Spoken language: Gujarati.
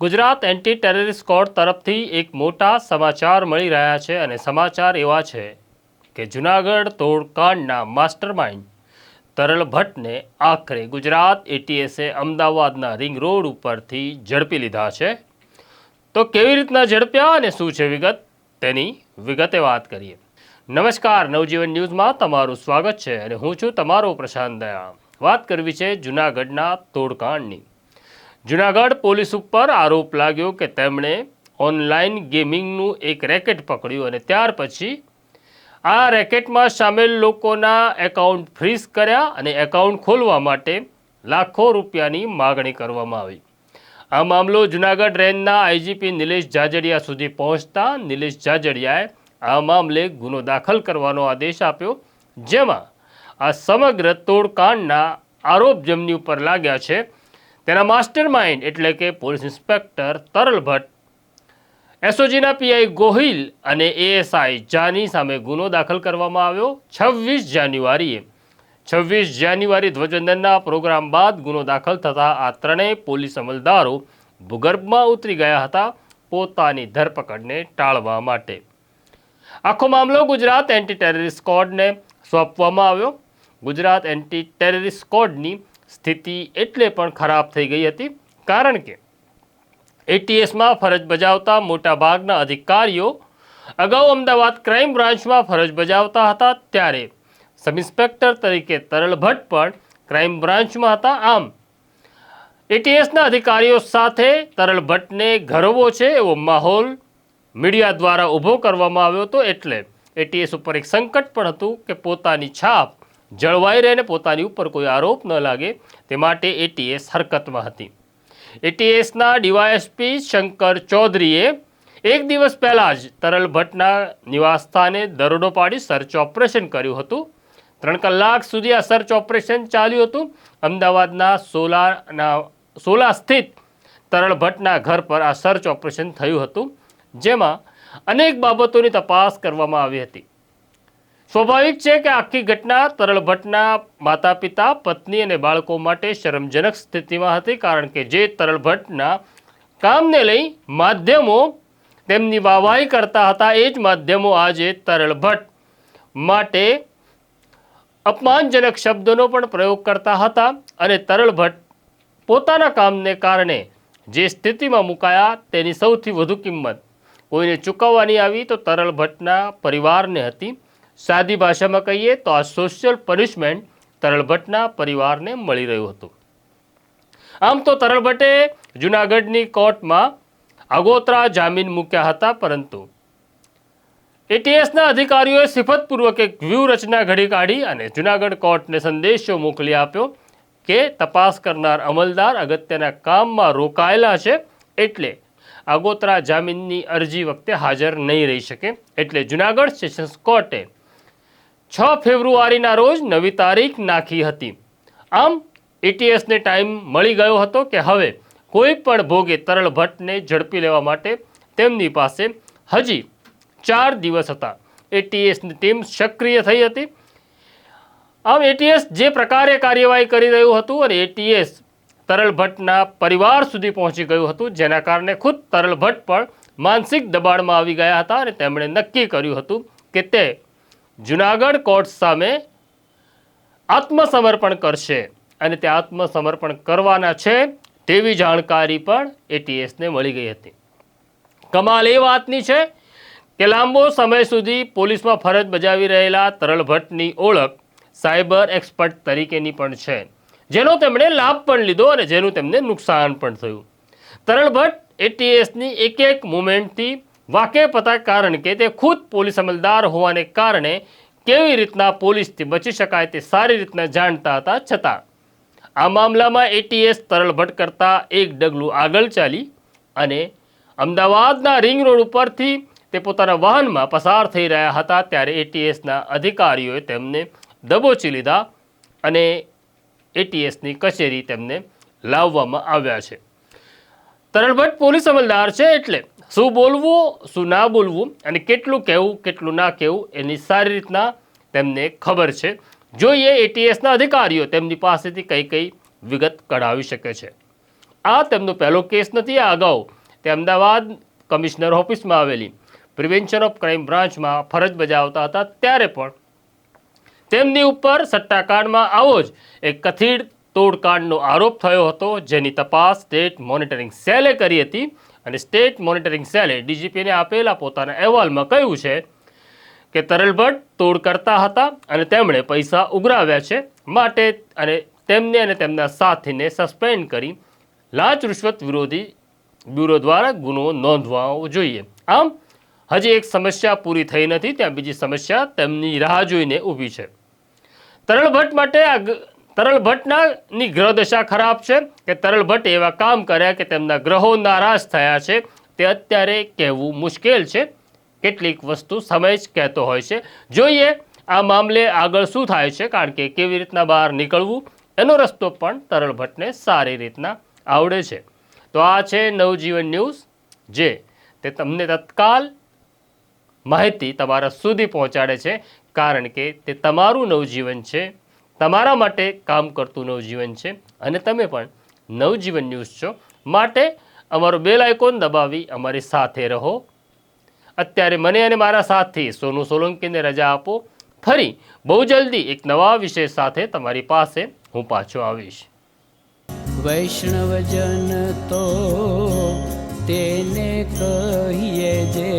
ગુજરાત એન્ટી ટેરરિસ્ટ સ્કોડ તરફથી એક મોટા સમાચાર મળી રહ્યા છે અને સમાચાર એવા છે કે જુનાગઢ તોડકાંડના માસ્ટરમાઇન્ડ તરલ ભટ્ટને આખરે ગુજરાત એટીએસે અમદાવાદના રિંગ રોડ ઉપરથી ઝડપી લીધા છે. તો કેવી રીતના ઝડપ્યા અને શું છે વિગત? તેની વિગતે વાત કરીએ. નમસ્કાર, નવજીવન ન્યૂઝમાં તમારું સ્વાગત છે અને હું છું તમારો પ્રશાંત દયા વાત કરવી છે જુનાગઢના તોડકાંડની. જુનાગઢ પોલીસ ઉપર આરોપ લાગ્યો કે તેમણે ઓનલાઈન ગેમિંગનું એક રેકેટ પકડ્યું અને ત્યાર પછી આ રેકેટમાં સામેલ લોકોના એકાઉન્ટ ફ્રીઝ કર્યા અને એકાઉન્ટ ખોલવા માટે લાખો રૂપિયાની માગણી કરવામાં આવી. આ મામલો જુનાગઢ રેન્જના આઈજીપી નિલેશ જાજડિયા સુધી પહોંચતા નિલેશ જાજડિયાએ આ મામલે ગુનો દાખલ કરવાનો આદેશ આપ્યો, જેમાં આ સમગ્ર તોડકાંડના આરોપ જેમની ઉપર લાગ્યા છે તેના માસ્ટર માઇન્ડ એટલે કે પોલીસ ઇન્સ્પેક્ટર તરલ ભટ્ટ, એસઓજીના પીઆઈ ગોહિલ અને એએસઆઈ જાની સામે ગુનો દાખલ કરવામાં આવ્યો છવ્વીસ જાન્યુઆરીએ. છવ્વીસ જાન્યુઆરી ધ્વજવંદનના પ્રોગ્રામ બાદ ગુનો દાખલ થતાં આ ત્રણેય પોલીસ અમલદારો ભૂગર્ભમાં ઉતરી ગયા હતા પોતાની ધરપકડને ટાળવા માટે. આખો મામલો ગુજરાત એન્ટી ટેરરિસ્ટ સ્કોડને સોંપવામાં આવ્યો. ગુજરાત એન્ટી ટેરરિસ્ટ સ્કોડની સ્થિતિ એટલે પણ ખરાબ થઈ ગઈ હતી. કારણ કે એટીએસમાં ફરજ બજાવતા મોટાભાગના અધિકારીઓ અગાઉ અમદાવાદ ક્રાઇમ બ્રાન્ચમાં ફરજ બજાવતા હતા ત્યારે સબ ઇન્સ્પેક્ટર તરીકે તરલ ભટ્ટ પણ ક્રાઇમ બ્રાન્ચમાં હતા. આમ એટીએસના અધિકારીઓ સાથે તરલ ભટ્ટને ગરવો છે એવો માહોલ મીડિયા દ્વારા ઊભો કરવામાં આવ્યો હતો. એટલે એટીએસ ઉપર એક સંકટ પણ હતું કે પોતાની છાપ જળવાઈ રહેને પોતાની ઉપર કોઈ આરોપ ન લાગે, તે માટે એટીએસ હરકતમાં હતી. એટીએસના ડીવાયએસપી શંકર ચૌધરીએ એક દિવસ પહેલાં જ તરલ ભટ્ટના નિવાસસ્થાને દરોડો પાડી સર્ચ ઓપરેશન કર્યું હતું. ત્રણ કલાક સુધી આ સર્ચ ઓપરેશન ચાલ્યું હતું. અમદાવાદના સોલાના સોલા સ્થિત તરલ ભટ્ટના ઘર પર આ સર્ચ ઓપરેશન થયું હતું, જેમાં અનેક બાબતોની તપાસ કરવામાં આવી હતી. સ્વાભાવિક છે કે આખી ઘટના તરલ ભટ્ટના માતા પિતા પત્ની અને બાળકો માટે શરમજનક સ્થિતિમાં હતી કારણ કે જે તરલ ભટ્ટના કામને લઈ માધ્યમો તેમની વાહવાહી કરતા હતા, એ જ માધ્યમો આજે તરલ ભટ્ટ માટે અપમાનજનક શબ્દોનો પણ પ્રયોગ કરતા હતા અને તરલ ભટ્ટ પોતાના કામને કારણે જે સ્થિતિમાં મુકાયા તેની સૌથી વધુ કિંમત કોઈને ચૂકવવાની આવી તો તરલ ભટ્ટના પરિવારને હતી. સાદી ભાષામાં કહીએ તો આ સોશિયલ પનિશમેન્ટ તરલ ભટ્ટના પરિવારને મળી રહ્યું હતું. આમ તો તરલ ભટ્ટે જુનાગઢની કોર્ટમાં આગોતરા જામીન મૂક્યા હતા પરંતુ એટીએસના અધિકારીઓએ સિફતપૂર્વક એક વ્યૂહરચના ઘડી કાઢી અને જુનાગઢ કોર્ટને સંદેશો મોકલી આપ્યો કે તપાસ કરનાર અમલદાર અગત્યના કામમાં રોકાયેલા છે એટલે આગોતરા જામીનની અરજી વખતે હાજર નહીં રહી શકે એટલે જુનાગઢ સેશન્સ કોર્ટે છ ફેબ્રુઆરીના રોજ નવી તારીખ નાખી હતી. આમ એટીએસને ટાઈમ મળી ગયો હતો કે હવે કોઈ પણ ભોગે તરલ ભટ્ટને ઝડપી લેવા માટે તેમની પાસે હજી ચાર દિવસ હતા. એટીએસની ટીમ સક્રિય થઈ હતી. આમ એટીએસ જે પ્રકારે કાર્યવાહી કરી રહ્યું હતું અને એટીએસ તરલ ભટ્ટના પરિવાર સુધી પહોંચી ગયું હતું, જેના કારણે ખુદ તરલ ભટ્ટ પણ માનસિક દબાણમાં આવી ગયા હતા અને તેમણે નક્કી કર્યું હતું કે તે જુનાગઢ કોર્ટ સામે આત્મસમર્પણ કરશે. અને તે આત્મસમર્પણ કરવાના છે તેવી જાણકારી પણ એટીએસને મળી ગઈ હતી. કમાલ એ વાતની છે કે લાંબો સમય સુધી પોલીસમાં ફરજ બજાવી રહેલા તરલ ભટ્ટની ઓળખ સાયબર એક્સપર્ટ તરીકેની પણ છે. જેનો તેમણે લાભ પણ લીધો અને જેનું તેમને નુકસાન પણ થયું. તરલ ભટ્ટ એટીએસની એક એક મુમેન્ટથી વાકેફ હતા કારણ કે તે ખુદ પોલીસ અમલદાર હોવાને કારણે કેવી રીતના પોલીસથી બચી શકાય તે સારી રીતના જાણતા હતા છતાં. આ મામલામાં એટીએસ તરલ ભટ્ટ કરતાં એક ડગલું આગળ ચાલી અને અમદાવાદના રિંગ રોડ ઉપરથી તે પોતાના વાહનમાં પસાર થઈ રહ્યા હતા ત્યારે એટીએસના અધિકારીઓએ તેમને દબોચી લીધા અને એટીએસની કચેરી તેમને લાવવામાં આવ્યા છે. તરલભટ્ટ પોલીસ અમલદાર છે એટલે શું બોલવું, શું ના બોલવું અને કેટલું કહેવું, કેટલું ના કહેવું એની સારી રીતના તેમને ખબર છે. જોઈએ એટીએસના અધિકારીઓ તેમની પાસેથી કઈ કઈ વિગત કઢાવી શકે છે. આ તેમનો પહેલો કેસ નથી, આ અગાઉ તે અમદાવાદ કમિશનર ઓફિસમાં આવેલી પ્રિવેન્શન ઓફ ક્રાઇમ બ્રાન્ચમાં ફરજ બજાવતા હતા, ત્યારે પણ તેમની ઉપર સટ્ટાકાંડમાં આવો જ એક કથિત તોડકાંડનો આરોપ થયો હતો, જેની તપાસ સ્ટેટ મોનિટરિંગ સેલે કરી હતી. અને સ્ટેટ મોનિટરિંગ સેલે ડીજીપીને આપેલા પોતાના અહેવાલમાં કહ્યું છે કે તરલ ભટ્ટ તોડ કરતા હતા અને તેમણે પૈસા ઉઘરાવ્યા છે માટે અને તેમને અને તેમના સાથીને સસ્પેન્ડ કરી લાંચ રૂશ્વત વિરોધી બ્યુરો દ્વારા ગુનો નોંધવાવો જોઈએ. આમ, હજી એક સમસ્યા પૂરી થઈ નથી, ત્યાં બીજી સમસ્યા તેમની રાહ જોઈને ઊભી છે. તરલ ભટ્ટ માટે તરલ ભટ્ટનાની ગ્રહદશા ખરાબ છે કે તરલ ભટ્ટ એવા કામ કર્યા કે તેમના ગ્રહો નારાજ થયા છે, તે અત્યારે કહેવું મુશ્કેલ છે. કેટલીક વસ્તુ સમય જ કહેતો હોય છે. જોઈએ આ મામલે આગળ શું થાય છે, કારણ કે કેવી રીતના બહાર નીકળવું, એનો રસ્તો પણ તરલ ભટ્ટને સારી રીતના આવડે છે. તો આ છે નવજીવન ન્યૂઝ. જે તે તમને તત્કાલ માહિતી તમારા સુધી પહોંચાડે છે, કારણ કે તે તમારું નવજીવન છે. તમારા માટે કામ કરતું નવજીવન છે અને તમે પણ નવજીવન ન્યૂઝ છો. માટે અમારો બેલ આઇકોન દબાવી અમારી સાથે રહો. અત્યારે મને અને મારા સાથી સોનુ સોલંકીને રજા આપો. ફરી બહુ જલ્દી એક નવા વિષય સાથે તમારી પાસે હું પાછો આવીશ. વૈષ્ણવજન તો તેને કહીએ જે